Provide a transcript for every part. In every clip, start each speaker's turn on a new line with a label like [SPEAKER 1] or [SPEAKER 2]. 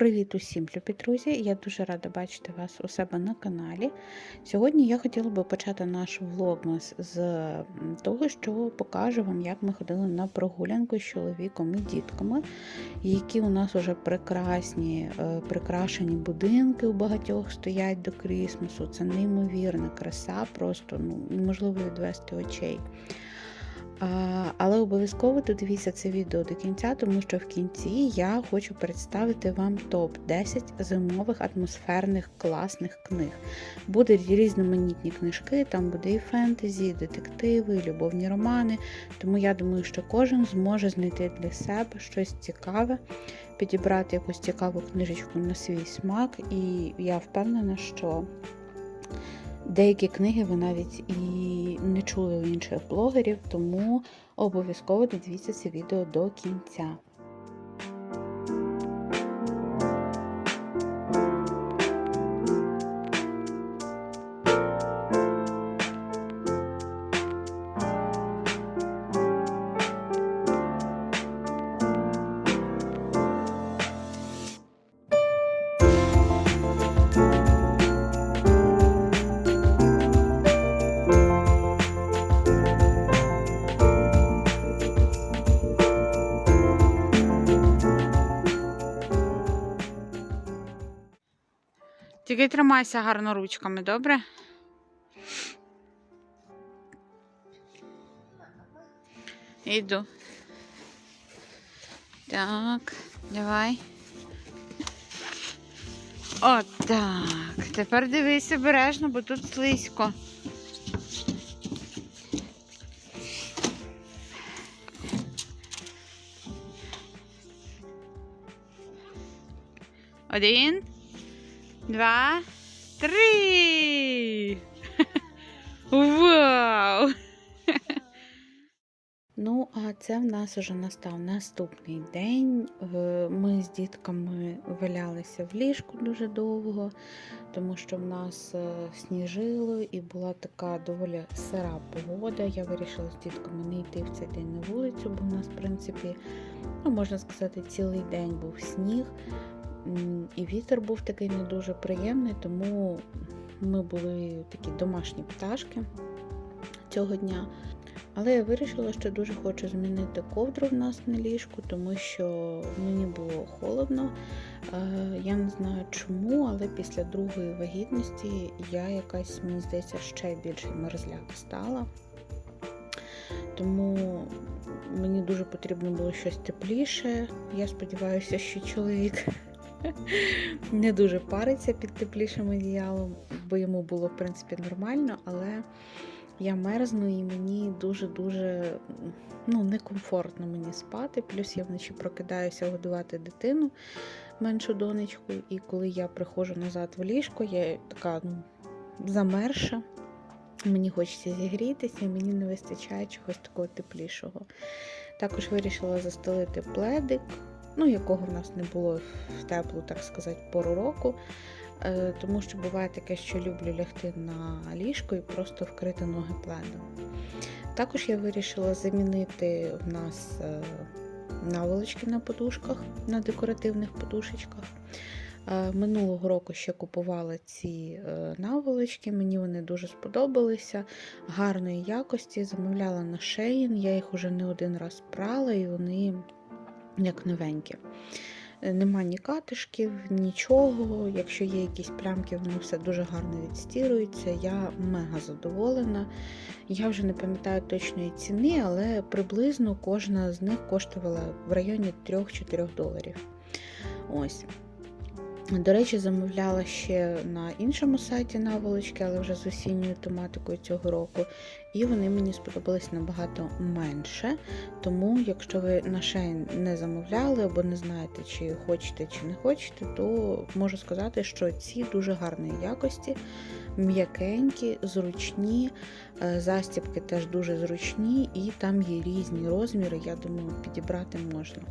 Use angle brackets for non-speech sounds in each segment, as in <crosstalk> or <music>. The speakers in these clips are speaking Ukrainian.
[SPEAKER 1] Привіт усім, любі друзі! Я дуже рада бачити вас у себе на каналі. Сьогодні я хотіла би почати наш влогмас з того, що покажу вам, як ми ходили на прогулянку з чоловіком і дітками, які у нас вже прекрасні, е, прикрашені будинки у багатьох стоять до Крісмасу. Це неймовірна краса, просто ну, неможливо відвести очей. Але обов'язково додивіться це відео до кінця, тому що в кінці я хочу представити вам топ-10 зимових атмосферних класних книг. Будуть різноманітні книжки, там буде і фентезі, і детективи, і любовні романи. Тому я думаю, що кожен зможе знайти для себе щось цікаве, підібрати якусь цікаву книжечку на свій смак, і я впевнена, що. Деякі книги ви навіть і не чули у інших блогерів, тому обов'язково додивіться це відео до кінця. Тільки тримайся гарно ручками, добре? Іду. Так, давай. От так. Тепер дивись обережно, бо тут слизько. Один, два, три. Вау! Ну, а це в нас уже настав наступний день. Е, Ми з дітками валялися в ліжку дуже довго, тому що в нас е, сніжило і була така доволі сира погода. Я вирішила з дітками не йти в цей день на вулицю, бо в нас, в принципі, ну, можна сказати, цілий день був сніг. І вітер був такий не дуже приємний, тому ми були такі домашні пташки цього дня. Але я вирішила, що дуже хочу змінити ковдру в нас на ліжку, тому що мені було холодно. Е, Я не знаю чому, але після другої вагітності я якась, мені здається, ще більше мерзляк стала. Тому мені дуже потрібно було щось тепліше. Я сподіваюся, що чоловік не дуже париться під теплішим одіялом, бо йому було, в принципі, нормально, але я мерзну і мені дуже-дуже ну, некомфортно мені спати. Плюс я вночі прокидаюся годувати дитину, меншу донечку, і коли я приходжу назад в ліжко, я така ну, замерша. Мені хочеться зігрітися, і мені не вистачає чогось такого теплішого. Також вирішила застелити пледик, ну, якого в нас не було в теплу, так сказати, пору року. Е, Тому що буває таке, що люблю лягти на ліжко і просто вкрити ноги пледом. Також я вирішила замінити в нас е, наволочки на подушках, на декоративних подушечках. Е, Минулого року ще купувала ці наволочки, мені вони дуже сподобалися, гарної якості. Замовляла на Shein, я їх уже не один раз прала, і вони як новенькі. Е, Нема ні катишків, нічого. Якщо є якісь плямки, воно все дуже гарно відстірується. Я мега задоволена. Я вже не пам'ятаю точної ціни, але приблизно кожна з них коштувала в районі 3-4 доларів. Ось. До речі, замовляла ще на іншому сайті наволочки, але вже з осінньою тематикою цього року. І вони мені сподобались набагато менше. Тому, якщо ви на Shein не замовляли або не знаєте, чи хочете, чи не хочете, то можу сказати, що ці дуже гарної якості, м'якенькі, зручні, е, застібки теж дуже зручні, і там є різні розміри, я думаю, підібрати можна.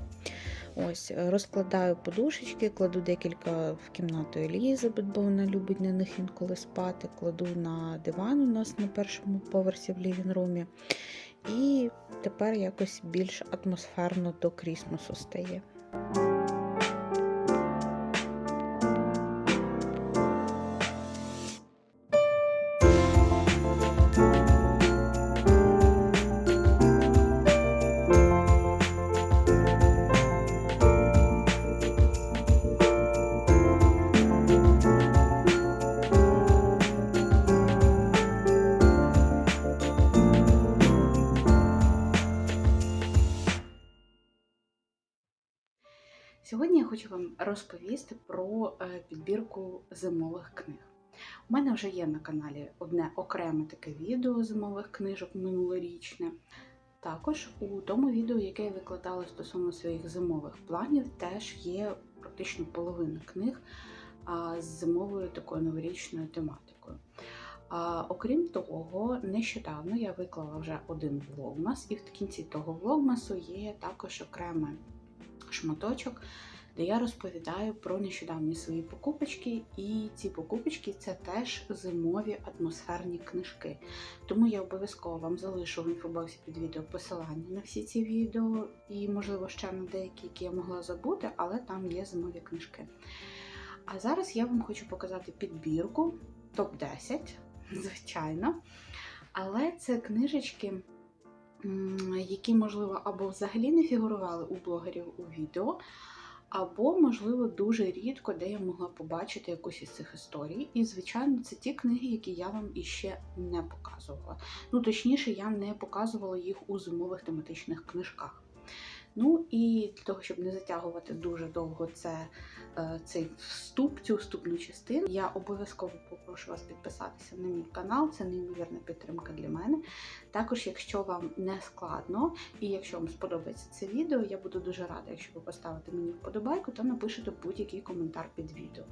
[SPEAKER 1] Ось, е, розкладаю подушечки, кладу декілька в кімнату Елізабет, бо вона любить на них інколи спати. Кладу на диван у нас на першому поверсі в лівінрумі. І тепер якось більш атмосферно до Крісмасу стає. Хочу вам розповісти про е, підбірку зимових книг. У мене вже є на каналі одне окреме таке відео зимових книжок минулорічне. Також у тому відео, яке я викладала стосовно своїх зимових планів, теж є практично половина книг з зимовою такою новорічною тематикою. А, окрім того, нещодавно я виклала вже один влогмас, і в кінці того влогмасу є також окремий шматочок, де я розповідаю про нещодавні свої покупочки. І ці покупочки це теж зимові атмосферні книжки. Тому я обов'язково вам залишу в інфобоксі під відео посилання на всі ці відео, і, можливо, ще на деякі, які я могла забути, але там є зимові книжки. А зараз я вам хочу показати підбірку топ-10, звичайно. Але це книжечки, які, можливо, або взагалі не фігурували у блогерів у відео, або, можливо, дуже рідко, де я могла побачити якусь із цих історій. І, звичайно, це ті книги, які я вам іще не показувала. Ну, точніше, я не показувала їх у зимових тематичних книжках. Ну і для того, щоб не затягувати дуже довго це, цей вступ, цю вступну частину, я обов'язково попрошу вас підписатися на мій канал, це неймовірна підтримка для мене. Також, якщо вам не складно і якщо вам сподобається це відео, я буду дуже рада, якщо ви поставите мені вподобайку та напишете будь-який коментар під відео.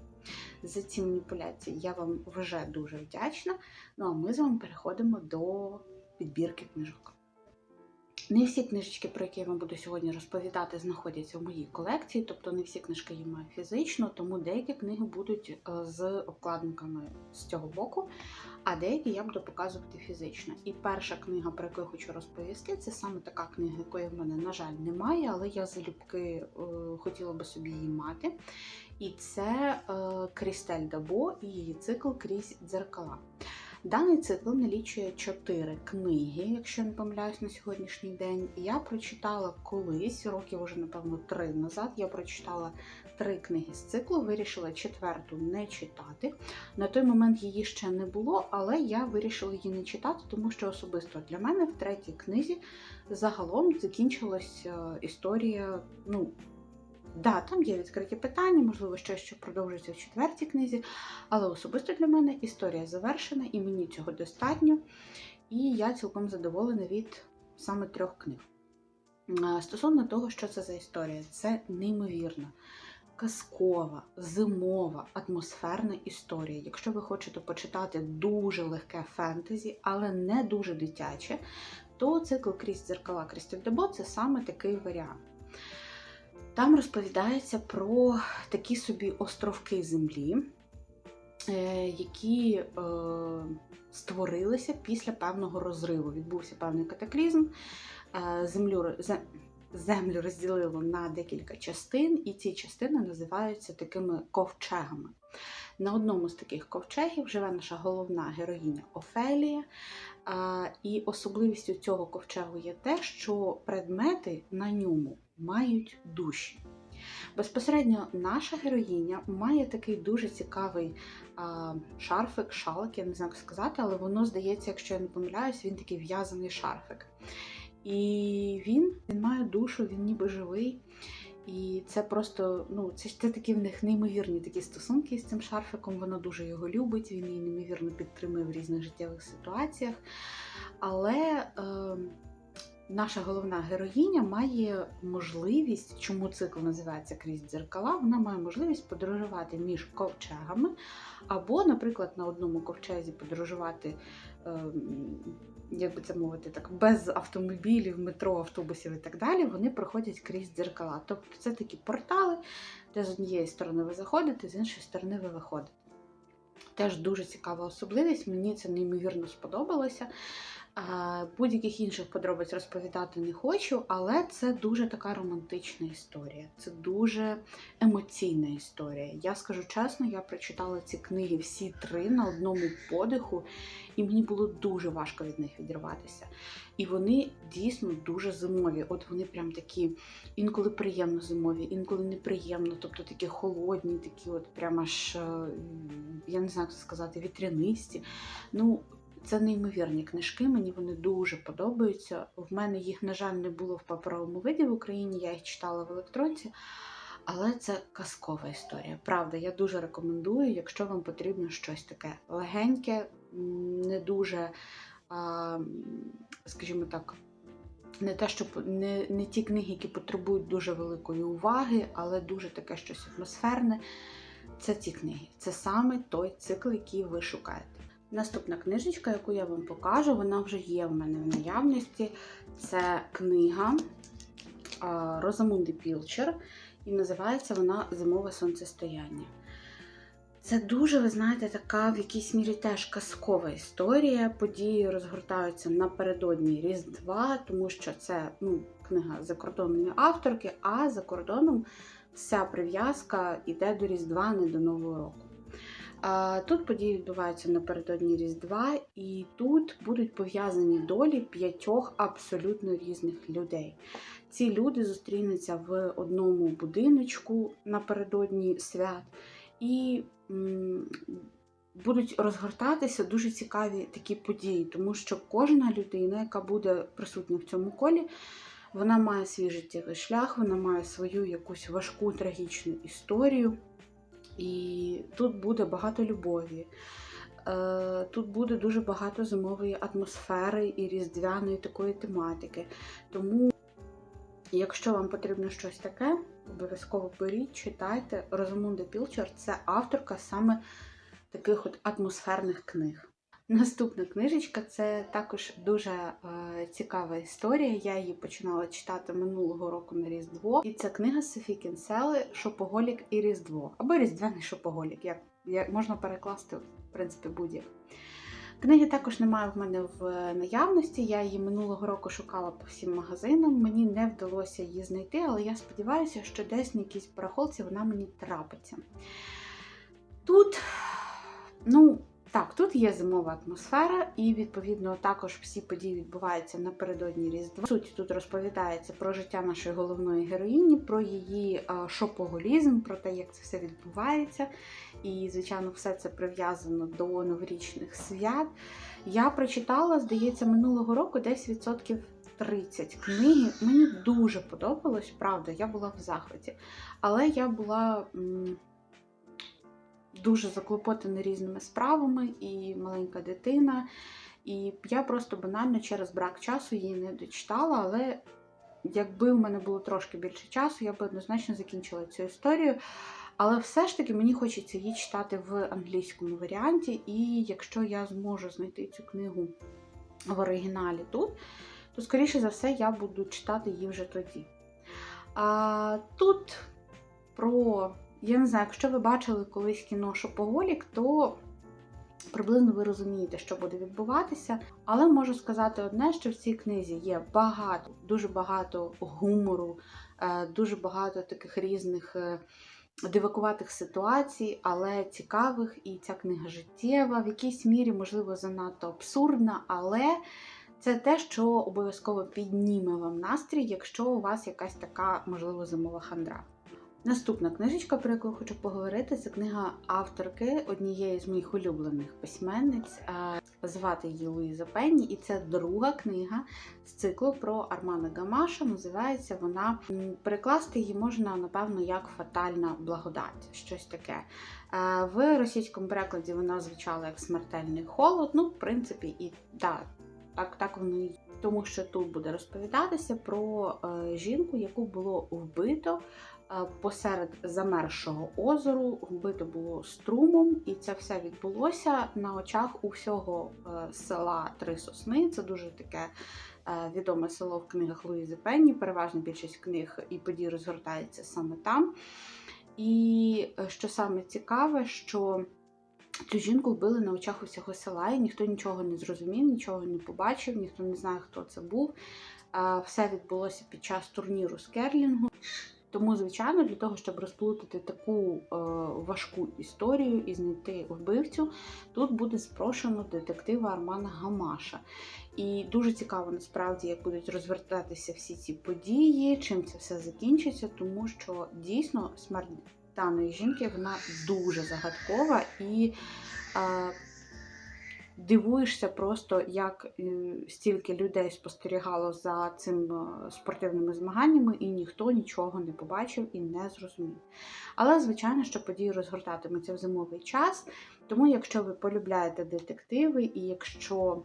[SPEAKER 1] За ці маніпуляції я вам вже дуже вдячна. Ну а ми з вами переходимо до підбірки книжок. Не всі книжечки, про які я вам буду сьогодні розповідати, знаходяться в моїй колекції, тобто не всі книжки я маю фізично, тому деякі книги будуть е, з обкладинками з цього боку, а деякі я буду показувати фізично. І перша книга, про яку я хочу розповісти, це саме така книга, якої в мене, на жаль, немає, але я залюбки е, хотіла би собі її мати. І це е, Крістель Дабо і її цикл Крізь дзеркала. Даний цикл налічує чотири книги, якщо я не помиляюсь на сьогоднішній день. Я прочитала колись, років уже, напевно, три назад. Я прочитала три книги з циклу, вирішила четверту не читати. На той момент її ще не було, але я вирішила її не читати, тому що особисто для мене в третій книзі загалом закінчилася історія. ну, Да, там є відкриті питання, можливо, щось, що продовжується в четвертій книзі, але особисто для мене історія завершена, і мені цього достатньо. І я цілком задоволена від саме трьох книг. Стосовно того, що це за історія, це неймовірна, казкова, зимова, атмосферна історія. Якщо ви хочете почитати дуже легке фентезі, але не дуже дитяче, то цикл крізь дзеркала Крістіль Дебо це саме такий варіант. Там розповідається про такі собі островки землі, е, які е, створилися після певного розриву. Відбувся певний катаклізм. Е, землю землю розділило на декілька частин, і ці частини називаються такими ковчегами. На одному з таких ковчегів живе наша головна героїня Офелія. І особливістю цього ковчегу є те, що предмети на ньому мають душі. Безпосередньо наша героїня має такий дуже цікавий а, шарфик, шалик, я не знаю, як сказати, але воно здається, якщо я не помиляюсь, він такий в'язаний шарфик. І він він має душу, він ніби живий. І це просто, ну, це це такі в них неймовірні такі стосунки з цим шарфиком. Вона дуже його любить, він її неймовірно підтримує в різних життєвих ситуаціях. Але е, наша головна героїня має можливість, чому цикл називається крізь дзеркала, вона має можливість подорожувати між ковчегами, або, наприклад, на одному ковчезі подорожувати. Е, як би це мовити, так, без автомобілів, метро, автобусів і так далі, вони проходять крізь дзеркала. Тобто це такі портали, де з однієї сторони ви заходите, з іншої сторони ви виходите. Теж дуже цікава особливість, мені це неймовірно сподобалося. Будь-яких інших подробиць розповідати не хочу, але це дуже така романтична історія, це дуже емоційна історія. Я скажу чесно, я прочитала ці книги всі три на одному подиху, і мені було дуже важко від них відірватися. І вони дійсно дуже зимові. От вони прям такі інколи приємно зимові, інколи неприємно, тобто такі холодні, такі от прямо аж, я не знаю, як це сказати, вітрянисті. Ну, це неймовірні книжки, мені вони дуже подобаються. В мене їх, на жаль, не було в паперовому виді в Україні, я їх читала в електронці. Але це казкова історія. Правда, я дуже рекомендую, якщо вам потрібно щось таке легеньке, не дуже, скажімо так, не те, що не, не ті книги, які потребують дуже великої уваги, але дуже таке щось атмосферне. Це ті книги. Це саме той цикл, який ви шукаєте. Наступна книжечка, яку я вам покажу, вона вже є в мене в наявності. Це книга Розамунди Пілчер, і називається вона Зимове сонцестояння. Це дуже, ви знаєте, така в якійсь мірі теж казкова історія. Події розгортаються напередодні Різдва, тому що це ну, книга закордонної авторки, а за кордоном вся прив'язка йде до Різдва, не до Нового року. Тут події відбуваються напередодні Різдва, і тут будуть пов'язані долі п'ятьох абсолютно різних людей. Ці люди зустрінуться в одному будиночку напередодні свят і будуть розгортатися дуже цікаві такі події, тому що кожна людина, яка буде присутня в цьому колі, вона має свій життєвий шлях, вона має свою якусь важку трагічну історію. І тут буде багато любові. Е, Тут буде дуже багато зимової атмосфери і різдвяної такої тематики. Тому, якщо вам потрібно щось таке, обов'язково беріть, читайте. Розумунда Пілчер це авторка саме таких от атмосферних книг. Наступна книжечка це також дуже е, цікава історія. Я її починала читати минулого року на Різдво. І це книга Софі Кінсели Шопоголік і Різдво. Або Різдвяний шопоголік, як, як можна перекласти, в принципі, будь-як. Книги також немає в мене в наявності. Я її минулого року шукала по всім магазинам. Мені не вдалося її знайти, але я сподіваюся, що десь на якійсь барахолці вона мені трапиться. Тут, ну, так, тут є зимова атмосфера, і відповідно також всі події відбуваються напередодні Різдва. В суті, тут розповідається про життя нашої головної героїні, про її е, шопоголізм, про те, як це все відбувається. І, звичайно, все це прив'язано до новорічних свят. Я прочитала, здається, минулого року десь відсотків 30 книги. Мені дуже подобалось, правда, я була в захваті. Але я була. Дуже заклопотана різними справами і маленька дитина. І я просто банально через брак часу її не дочитала, але якби в мене було трошки більше часу, я б однозначно закінчила цю історію. Але все ж таки мені хочеться її читати в англійському варіанті, і якщо я зможу знайти цю книгу в оригіналі тут, то, скоріше за все, я буду читати її вже тоді. А, тут про я не знаю, якщо ви бачили колись кіно Шопоголік, то приблизно ви розумієте, що буде відбуватися. Але можу сказати одне, що в цій книзі є багато, дуже багато гумору, е, дуже багато таких різних е, дивакуватих ситуацій, але цікавих. І ця книга життєва, в якійсь мірі, можливо, занадто абсурдна, але. Це те, що обов'язково підніме вам настрій, якщо у вас якась така, можливо, зимова хандра. Наступна книжечка, про яку я хочу поговорити, це книга авторки однієї з моїх улюблених письменниць. Е, Звати її Луїза Пенні, і це друга книга з циклу про Армана Гамаша. Називається вона перекласти її можна, напевно, як фатальна благодать, щось таке. Е, В російському перекладі вона звучала як смертельний холод. Ну, в принципі, і да, так, так воно і. Тому що тут буде розповідатися про е, жінку, яку було вбито посеред замерзшого озеру. Вбито було струмом, і це все відбулося на очах у всього е, села Три Сосни. Це дуже таке е, відоме село в книгах Луїзи Пенні. Переважна більшість книг і подій розгортається саме там. І е, що саме цікаве, що Цю жінку вбили на очах усього села, і ніхто нічого не зрозумів, нічого не побачив, ніхто не знає, хто це був. Все відбулося під час турніру з керлінгу. Тому, звичайно, для того, щоб розплутати таку е, важку історію і знайти вбивцю, тут буде спрошено детектива Армана Гамаша. І дуже цікаво насправді, як будуть розвертатися всі ці події, чим це все закінчиться, тому що дійсно смерть даної жінки вона дуже загадкова і е, дивуєшся просто, як е, стільки людей спостерігало за цим е, спортивними змаганнями, і ніхто нічого не побачив і не зрозумів. Але, звичайно, що події розгортатимуться в зимовий час. Тому, якщо ви полюбляєте детективи, і якщо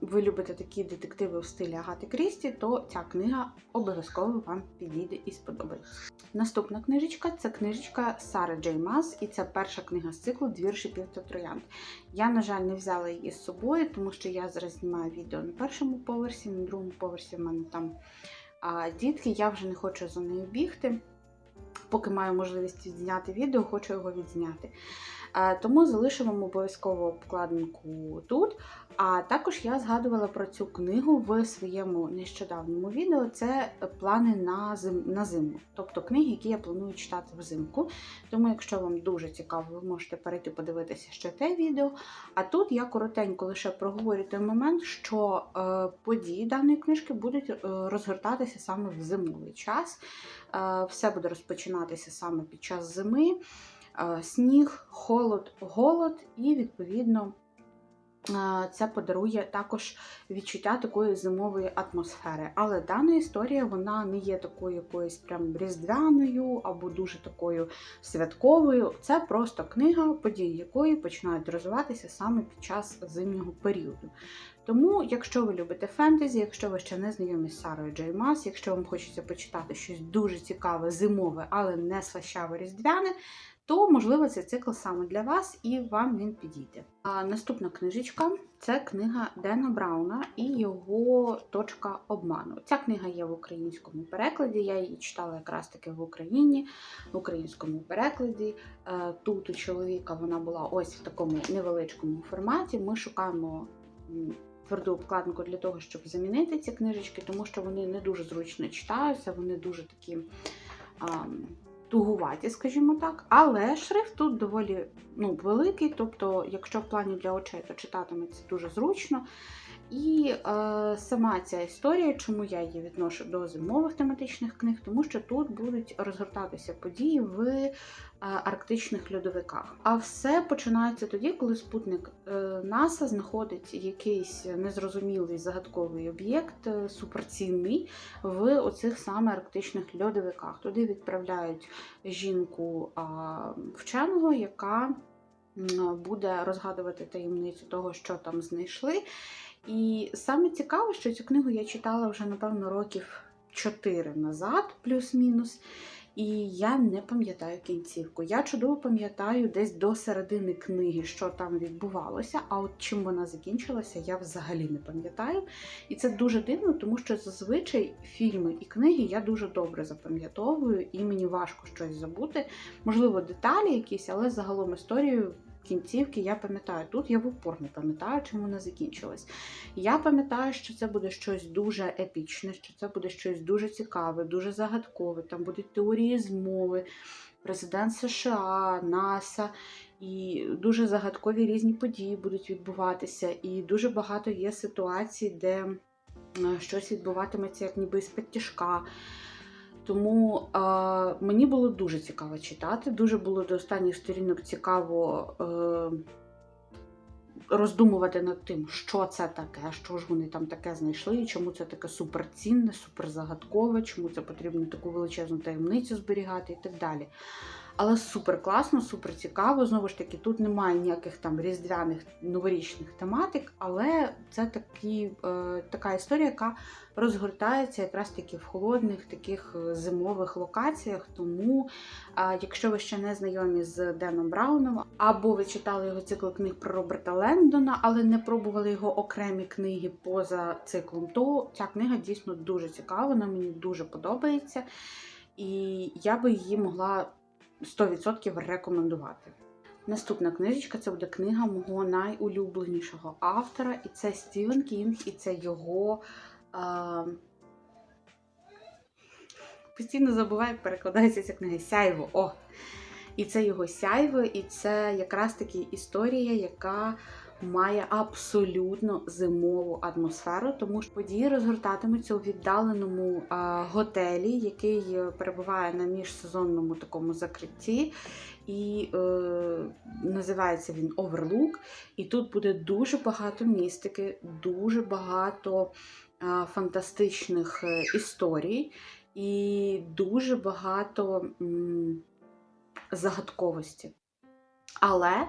[SPEAKER 1] ви любите такі детективи в стилі Агати Крісті, то ця книга обов'язково вам підійде і сподобається. Наступна книжечка це книжечка Сари Джей Мас, і це перша книга з циклу Двір шипів троянд. Я, на жаль, не взяла її з собою, тому що я зараз знімаю відео на першому поверсі, на другому поверсі в мене там а, дітки, я вже не хочу за нею бігти. Поки маю можливість відзняти відео, хочу його відзняти. Е, Тому залишу вам обов'язково обкладинку тут. А також я згадувала про цю книгу в своєму нещодавньому відео. Це плани на зим, на зиму, тобто книги, які я планую читати взимку. Тому, якщо вам дуже цікаво, ви можете перейти подивитися ще те відео. А тут я коротенько лише проговорю той момент, що е, події даної книжки будуть е, розгортатися саме в зимовий час. Все буде розпочинатися саме під час зими. Сніг, холод, голод, і відповідно це подарує також відчуття такої зимової атмосфери. Але дана історія вона не є такою якоюсь прям різдвяною або дуже такою святковою. Це просто книга, події якої починають розвиватися саме під час зимнього періоду. Тому, якщо ви любите фентезі, якщо ви ще не знайомі з Сарою Джей Мас, якщо вам хочеться почитати щось дуже цікаве, зимове, але не слащаве різдвяне, то можливо цей цикл саме для вас і вам він підійде. А наступна книжечка це книга Дена Брауна і його точка обману. Ця книга є в українському перекладі. Я її читала якраз таки в Україні, в українському перекладі. Е, Тут у чоловіка вона була ось в такому невеличкому форматі. Ми шукаємо. Тверду обкладинку для того, щоб замінити ці книжечки, тому що вони не дуже зручно читаються, вони дуже такі а, тугуваті, скажімо так. Але шрифт тут доволі ну, великий, тобто, якщо в плані для очей, то читатиметься дуже зручно. І е, сама ця історія, чому я її відношу до зимових тематичних книг, тому що тут будуть розгортатися події в е, арктичних льодовиках. А все починається тоді, коли спутник е, НАСА знаходить якийсь незрозумілий загадковий об'єкт, е, суперцінний в оцих саме арктичних льодовиках. Туди відправляють жінку а, вченого, яка буде розгадувати таємницю того, що там знайшли. І саме цікаво, що цю книгу я читала вже, напевно, років 4 назад, плюс-мінус. І я не пам'ятаю кінцівку. Я чудово пам'ятаю десь до середини книги, що там відбувалося, а от чим вона закінчилася, я взагалі не пам'ятаю. І це дуже дивно, тому що зазвичай фільми і книги я дуже добре запам'ятовую, і мені важко щось забути. Можливо, деталі якісь, але загалом історію кінцівки я пам'ятаю. Тут я в упор не пам'ятаю, чим вона закінчилась. Я пам'ятаю, що це буде щось дуже епічне, що це буде щось дуже цікаве, дуже загадкове. Там будуть теорії змови, президент США, НАСА. І дуже загадкові різні події будуть відбуватися. І дуже багато є ситуацій, де е, щось відбуватиметься як ніби з підтяжка. Тому е, мені було дуже цікаво читати. Дуже було до останніх сторінок цікаво е, роздумувати над тим, що це таке, що ж вони там таке знайшли, і чому це таке суперцінне, суперзагадкове, чому це потрібно таку величезну таємницю зберігати і так далі. Але супер класно, супер цікаво. Знову ж таки, тут немає ніяких там різдвяних новорічних тематик, але це такі, е, така історія, яка розгортається якраз таки в холодних таких е, зимових локаціях. Тому, е, якщо ви ще не знайомі з Деном Брауном, або ви читали його цикл книг про Роберта Лендона, але не пробували його окремі книги поза циклом, то ця книга дійсно дуже цікава, вона мені дуже подобається. І я би її могла 100% рекомендувати. Наступна книжечка це буде книга мого найулюбленішого автора, і це Стівен Кінг, і це його. Е... Постійно забуваю, перекладається ця книга Сяйво. О! І це його сяйво, і це якраз таки історія, яка має абсолютно зимову атмосферу, тому що події розгортатимуться у віддаленому а, готелі, який е, перебуває на міжсезонному такому закритті. І е, називається він Overlook. І тут буде дуже багато містики, дуже багато а, фантастичних е, історій і дуже багато м, загадковості. Але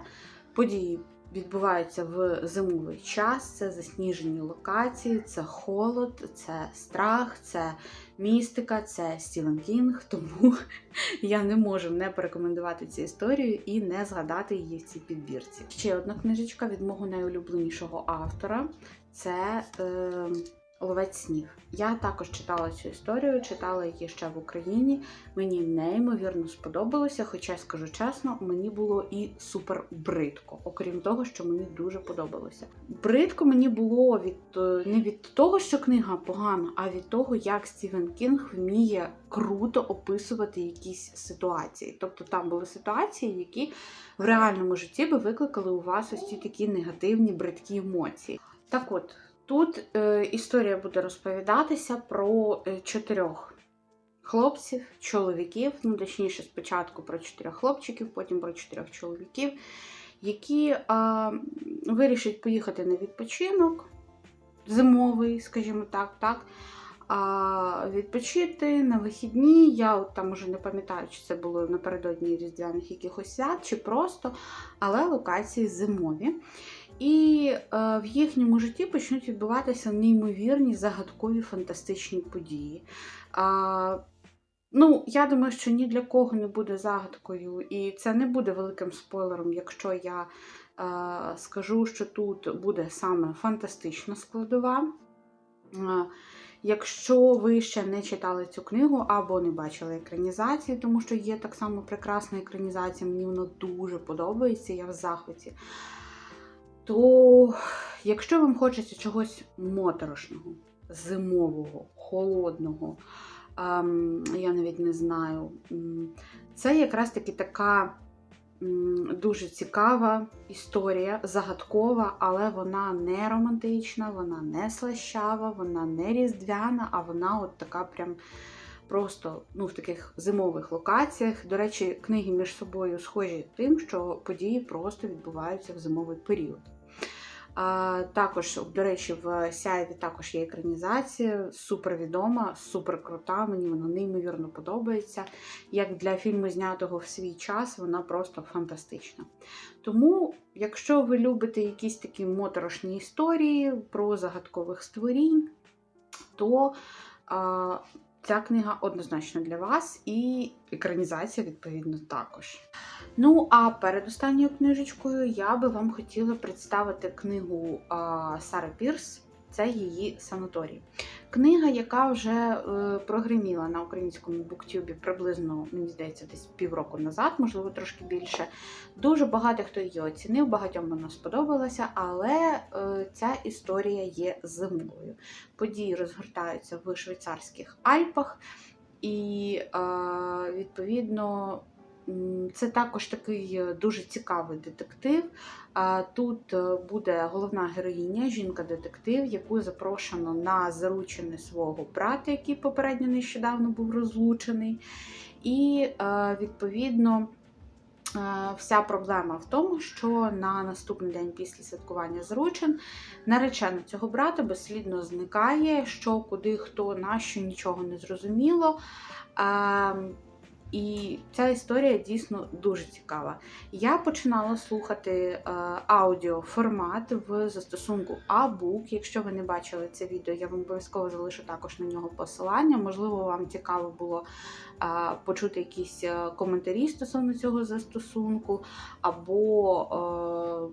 [SPEAKER 1] події відбуваються в зимовий час, це засніжені локації, це холод, це страх, це містика, це Стівен Кінг. Тому <laughs> я не можу не порекомендувати цю історію і не згадати її в цій підбірці. Ще одна книжечка від мого найулюбленішого автора це. Е, Ловець снів. Я також читала цю історію, читала її ще в Україні. Мені неймовірно сподобалося, хоча скажу чесно, мені було і супер бридко, окрім того, що мені дуже подобалося. Бридко мені було від е, не від того, що книга погана, а від того, як Стівен Кінг вміє круто описувати якісь ситуації. Тобто там були ситуації, які в реальному житті би викликали у вас ось ці такі негативні бридкі емоції. Так от. Тут е, історія буде розповідатися про е, чотирьох хлопців, чоловіків, ну точніше, спочатку про чотирьох хлопчиків, потім про чотирьох чоловіків, які е, вирішать поїхати на відпочинок зимовий, скажімо так, так. А відпочити на вихідні. Я от там уже не пам'ятаю, чи це було напередодні різдвяних якихось свят, чи просто, але локації зимові. І е, в їхньому житті почнуть відбуватися неймовірні загадкові фантастичні події. Ну, я думаю, що ні для кого не буде загадкою, і це не буде великим спойлером, якщо я е, скажу, що тут буде саме фантастична складова. Е, Якщо ви ще не читали цю книгу або не бачили екранізації, тому що є так само прекрасна екранізація, мені вона дуже подобається, я в захваті то якщо вам хочеться чогось моторошного, зимового, холодного, я навіть не знаю, це якраз таки така дуже цікава історія, загадкова, але вона не романтична, вона не слащава, вона не різдвяна, а вона от така прям. Просто ну, в таких зимових локаціях. До речі, книги між собою схожі тим, що події просто відбуваються в зимовий період. Також, до речі, в Сяєві також є екранізація, супер відома, супер крута. Мені вона неймовірно подобається. Як для фільму, знятого в свій час, вона просто фантастична. Тому, якщо ви любите якісь такі моторошні історії про загадкових створінь, то ця книга однозначно для вас, і екранізація, відповідно, також. Ну, а перед останньою книжечкою я би вам хотіла представити книгу а, Сари Пірс. Це її санаторій. Книга, яка вже е, прогреміла на українському буктюбі приблизно, мені здається, десь півроку назад, можливо, трошки більше. Дуже багато хто її оцінив, багатьом вона сподобалася, але е, ця історія є зимовою. Події розгортаються в швейцарських Альпах, і, е, відповідно, це також такий е, дуже цікавий детектив. Тут е, буде головна героїня, жінка-детектив, яку запрошено на заручене свого брата, який попередньо нещодавно був розлучений. І, е, відповідно, Вся проблема в тому, що на наступний день після святкування зручин наречена цього брата безслідно зникає, що куди, хто, на що, нічого не зрозуміло. І ця історія дійсно дуже цікава. Я починала слухати е, аудіоформат в застосунку A-Book. Якщо ви не бачили це відео, я вам обов'язково залишу також на нього посилання. Можливо, вам цікаво було почути якісь е, коментарі стосовно цього застосунку, або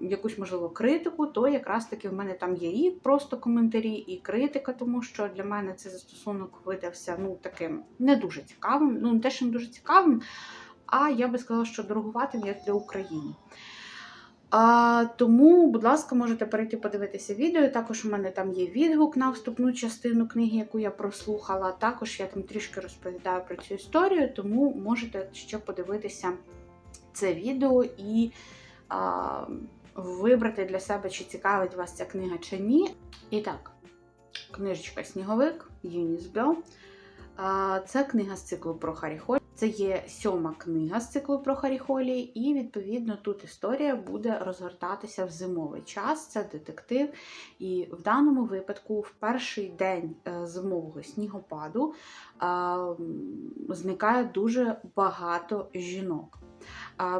[SPEAKER 1] е, якусь можливо критику, то якраз таки в мене там є і просто коментарі, і критика, тому що для мене цей застосунок видався ну таким не дуже цікавим. Ну, не те, що не дуже цікавим, а я би сказала, що дорогуватим як для України. А, Тому, будь ласка, можете перейти подивитися відео. Також у мене там є відгук на вступну частину книги, яку я прослухала. Також я там трішки розповідаю про цю історію, тому можете ще подивитися це відео і а, вибрати для себе, чи цікавить вас ця книга чи ні. І так, книжечка Сніговик Юніс Бьо. Це книга з циклу про Харі Холі. Це є сьома книга з циклу про Харі Холі, і відповідно тут історія буде розгортатися в зимовий час. Це детектив. І в даному випадку, в перший день е, зимового снігопаду, зникає дуже багато жінок.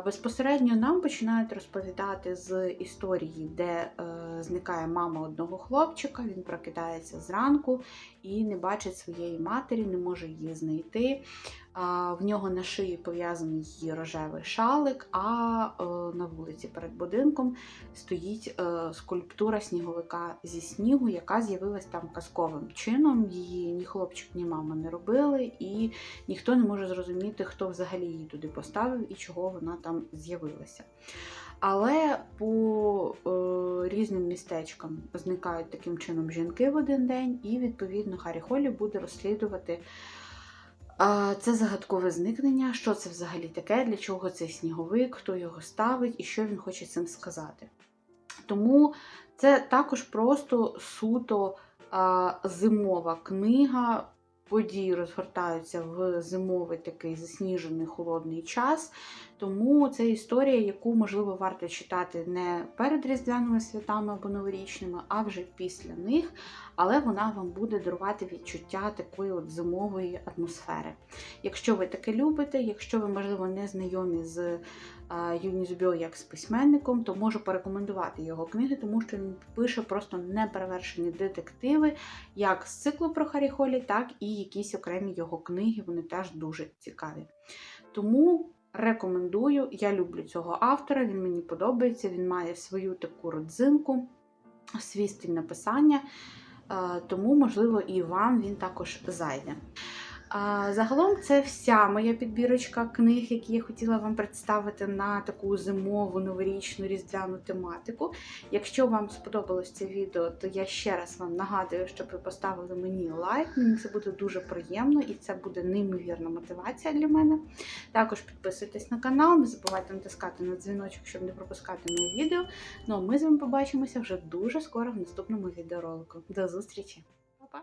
[SPEAKER 1] Безпосередньо нам починають розповідати з історії, де е, зникає мама одного хлопчика, він прокидається зранку і не бачить своєї матері, не може її знайти. В нього на шиї пов'язаний її рожевий шалик, а е, на вулиці перед будинком стоїть е, скульптура сніговика зі снігу, яка з'явилась там казковим чином. Її ні хлопчик, ні мама не робили, і ніхто не може зрозуміти, хто взагалі її туди поставив і чого вона там з'явилася. Але по е, різним містечкам зникають таким чином жінки в один день, і відповідно Харі Холі буде розслідувати це загадкове зникнення, що це взагалі таке, для чого цей сніговик, хто його ставить і що він хоче цим сказати. Тому це також просто суто зимова книга. Події розгортаються в зимовий такий засніжений холодний час. Тому це історія, яку можливо варто читати не перед різдвяними святами або новорічними, а вже після них. Але вона вам буде дарувати відчуття такої от зимової атмосфери. Якщо ви таке любите, якщо ви, можливо, не знайомі з Юніс Бьо як з письменником, то можу порекомендувати його книги, тому що він пише просто неперевершені детективи, як з циклу про Харі Холі, так і якісь окремі його книги. Вони теж дуже цікаві. Тому рекомендую, я люблю цього автора, він мені подобається, він має свою таку родзинку, свій стиль написання, е, тому, можливо, і вам він також зайде. А, Загалом це вся моя підбірочка книг, які я хотіла вам представити на таку зимову новорічну різдвяну тематику. Якщо вам сподобалось це відео, то я ще раз вам нагадую, щоб ви поставили мені лайк. Мені це буде дуже приємно і це буде неймовірна мотивація для мене. Також підписуйтесь на канал, не забувайте натискати на дзвіночок, щоб не пропускати нові відео. Ну а ми з вами побачимося вже дуже скоро в наступному відеоролику. До зустрічі! Па-па!